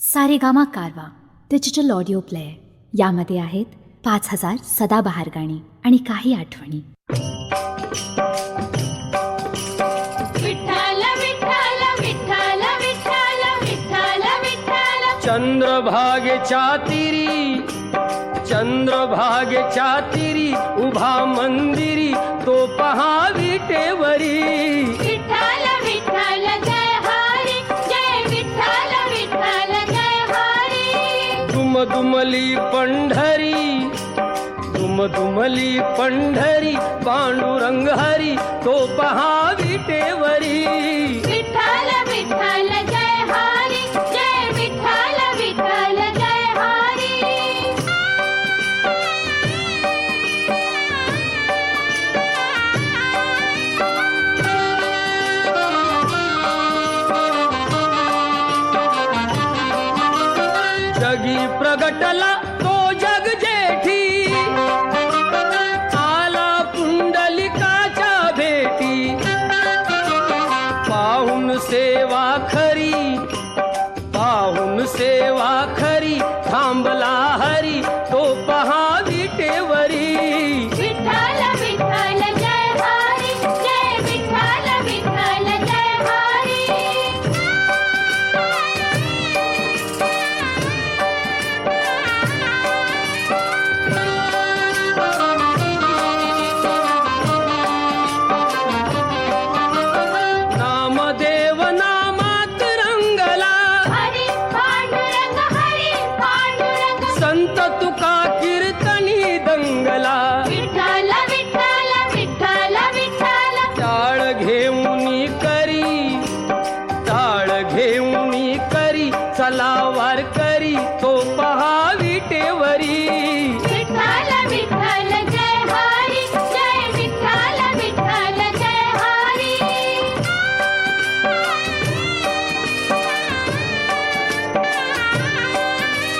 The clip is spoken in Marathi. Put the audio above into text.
सारेगामा कारवा डिजिटल ऑडिओ प्लेअर यामध्ये आहेत पाच हजार सदाबहार गाणी आणि काही आठवणी. विठ्ठल विठ्ठल विठ्ठल विठ्ठल विठ्ठल विठ्ठल. चंद्रभागेच्या तिरी चंद्रभागेच्या तिरी उभा मंदिरी दुमदुमली पंढरी दुमदुमली पंढरी पांडुरंग हरी तो पहा विटेवरी ప్రగటల तुका कीर्तनी दंगला. विठ्ठल विठ्ठल विठ्ठल विठ्ठल. टाळ घेऊनी करी टाळ घेऊनी करी चला तो पहा